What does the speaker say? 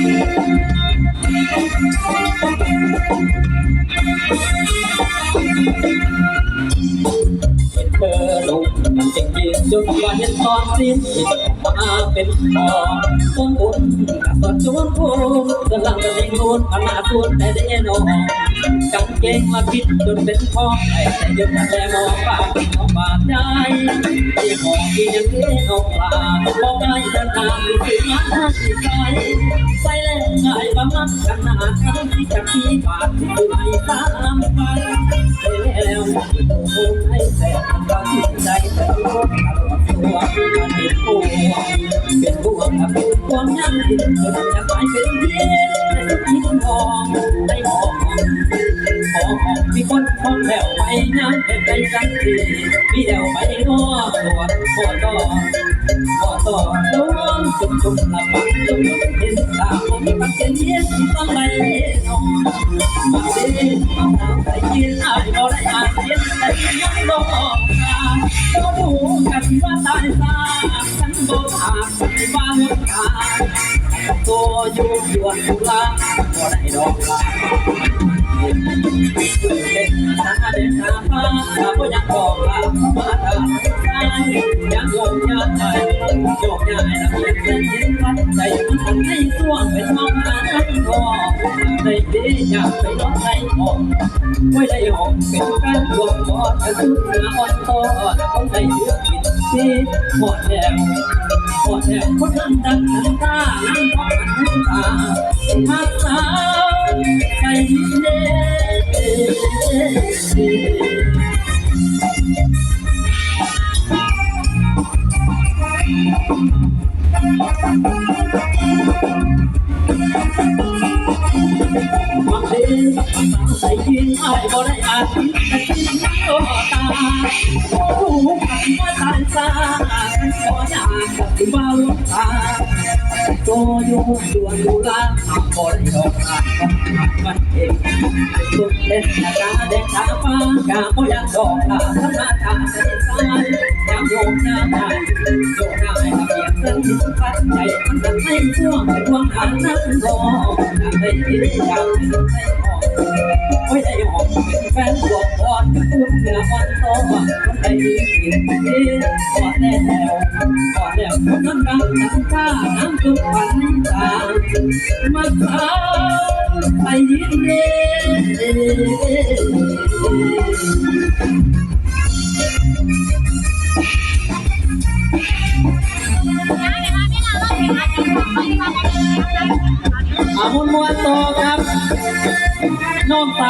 เป็นเธอลงมันจริงจริงจนว่าเห็นตอนสิ้นที่มาเป็นพอสมบูรณ์กับสดจวนกำลังจะเล่นนูนพนาตูนแต่ได้นอนกางเกงมาคิดจนเป็นพ่อไอ้แต่ยกแต่มองปาก มองบาดใจที่มองที่ยังเลี้ออกลาบอกได้เดินทางไปถึงมาที่ใจไปแล้วง่ายประมาณขนาดกันที่จะขี้บาที่ไหนตามไปไปแล้วโอ้ให้แต่ที่ใจแต่ก็ตัวเป็นเป็นผู้ กับความยังติดจนจะกลายเป็นเย็นแต่ที่มองได้มองขอมีคนมองแล้วไปน้ำเป็นใจสักทีมีแล้วไปรอตัวพอต่อพอต่อโดนจุ่มจุ่มละปักจุ่มเห็นตาผมปักเย็นเย็นต้องไปนอนมาเด้มาทำใจเย็นอายบ่ได้อายเย็นแต่ยังบ่ก็ดูกันว่าตายซา ตัวอยู่ยวนตุลาบ่ได้ดอกลาเล่นตาเด่นตาฟ้าถ้าบ่ยากบอกลามาทางซ้ายยังโยกย้ายโยกย้ายละเอียดเส้นเห็นวัดใจมันทันให้ส่วงไปมองหาทั้งทอในที่อยากไปรถไฟออกไม่ได้หอมเป็นการรวมกอดแต่สุดเหนืออ่อนโตอ่อนต้องได้เลือกผิดที่หมดแล้วหมดแล้วคนนั้นดังนั้น ใส่ยินไอ้บ่ได้อาทิตย์แต่ที่นั่งรอตาโอ้โหกันว่าตายซากันขออยากกับว่าลูกตา โตอยู่ดวนดูลาทำบ่ได้ดอกลาต้องหักมันเองสุดเล่นนาตาแดงตาฟ้ากาบ่อยากดอกลาทำหน้าตาใส่สายยามโยกหน้าใหญ่โยกหน้าให้ละเอียดเส้นที่พัดใจมันจะให้ช่วงให้ดวงหางนั้นรออยากได้ยินอยากให้ได้ออกไม่ได้ออกเป็นแฟน คุณเหนือวันโตคนใดยืนกินที่กอดแน่แล้วกอดแล้วคนนั้นกังน้ำตาน้ำทุกฝันตามาสาวไปยินดีอามุนมวนโตครับน้อง